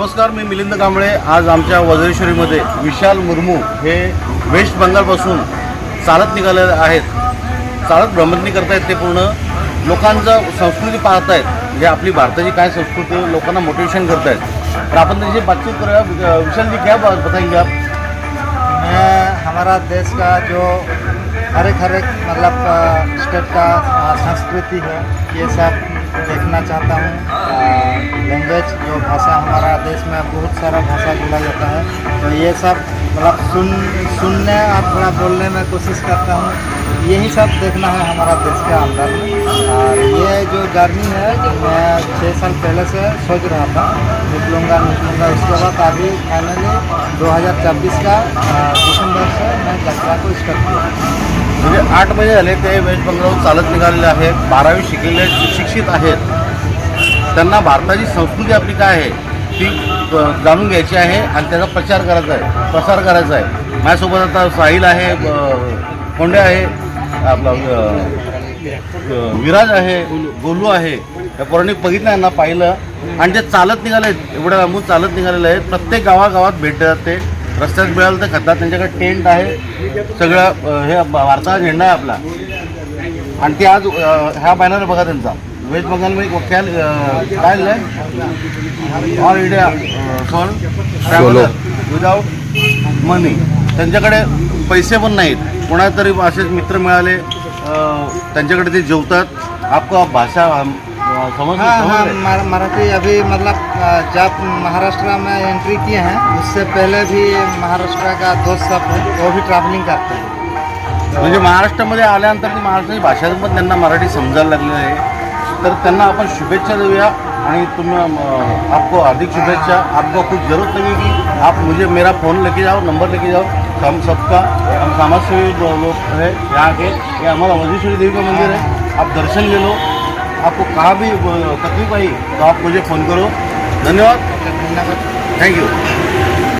नमस्कार मी मिलिंद कांबळे. आज आमच्या वज्रेश्वरीमध्ये विशाल मुर्मू हे वेस्ट बंगालपासून चालत निघाले आहेत. चालत भ्रमंती करतायत ते पूर्ण. लोकांचं संस्कृती पाहतायत. म्हणजे आपली भारताची काय संस्कृती लोकांना मोटिवेशन करतायत. तर आपण त्यांची बातचीत करूया. विशाल जी क्या बात बताएंगे आप हमारा देश का जो हर एक हर एक मतलब स्टेट का संस्कृति है ये सब देखना चाहता हूँ। लैंग्वेज जो भाषा हमारा देश में बहुत सारा भाषा बोला जाता है। तो ये सब मतलब सुन, सुनने और थोड़ा बोलने में कोशिश करता हूँ। यही सब देखना है हमारा देश के अंदर और ये जो जर्नी है, मैं छः साल पहले से सोच रहा था। निकलूँगा निकलूँगा। उसके बाद अभी फाइनली 2024 का दिसंबर से मैं यात्रा को स्टार्ट किया। म्हणजे आठ महिने झाले ते वेस्ट बंगालहून चालत निघालेले आहेत. बारावी शिकलेले शिक्षित आहेत. त्यांना भारताची संस्कृती आपली काय आहे ती जाणून घ्यायची आहे आणि त्याचा प्रचार करायचा आहे प्रसार करायचा आहे. माझ्यासोबत आता साहिल आहे कोंडे आहे आपला विराज आहे गोलू आहे. या पोरांनी बघितलं यांना पाहिलं. आणि ते चालत निघाले एवढ्या लांबून चालत निघालेले आहेत प्रत्येक गावागावात भेटतात ते. रस्त्यात मिळालं तर खातात त्यांच्याकडे टेंट आहे. सगळं हे भारताचा झेंडा आहे आपला. आणि ते आज ह्या बॅनर बघा त्यांचा. वेस्ट बंगालमध्ये क्या काय आहे all India for traveller without money त्यांच्याकडे पैसे पण नाहीत. कोणातरी असेच मित्र मिळाले त्यांच्याकडे ते जेवतात. आपका भाषा समझ हाँ हाँ मर- मराठी अभी मतलब जब महाराष्ट्र में एंट्री किए हैं उससे पहले भी महाराष्ट्र का दोस्त सब है वो भी ट्रैवलिंग करते हैं। म्हणजे महाराष्ट्रामध्ये आल्यानंतर ती महाराष्ट्राची भाषा पण त्यांना मराठी समजायला लागलेली आहे. तर त्यांना आपण शुभेच्छा देऊया आणि तुम्ही आपको हार्दिक शुभेच्छा. आपको कुछ ज़रूरत नहीं कि आप मुझे मेरा फ़ोन लेके जाओ नंबर लेके जाओ. हम सबका हम समाज सेवी लोग है यहाँ के ये हमारा वजीश्वरी देवी का मंदिर है आप दर्शन ले लो. आपको कहाँ भी तकलीफ आई तो आप मुझे फ़ोन करो। धन्यवाद धन्यवाद। Thank you.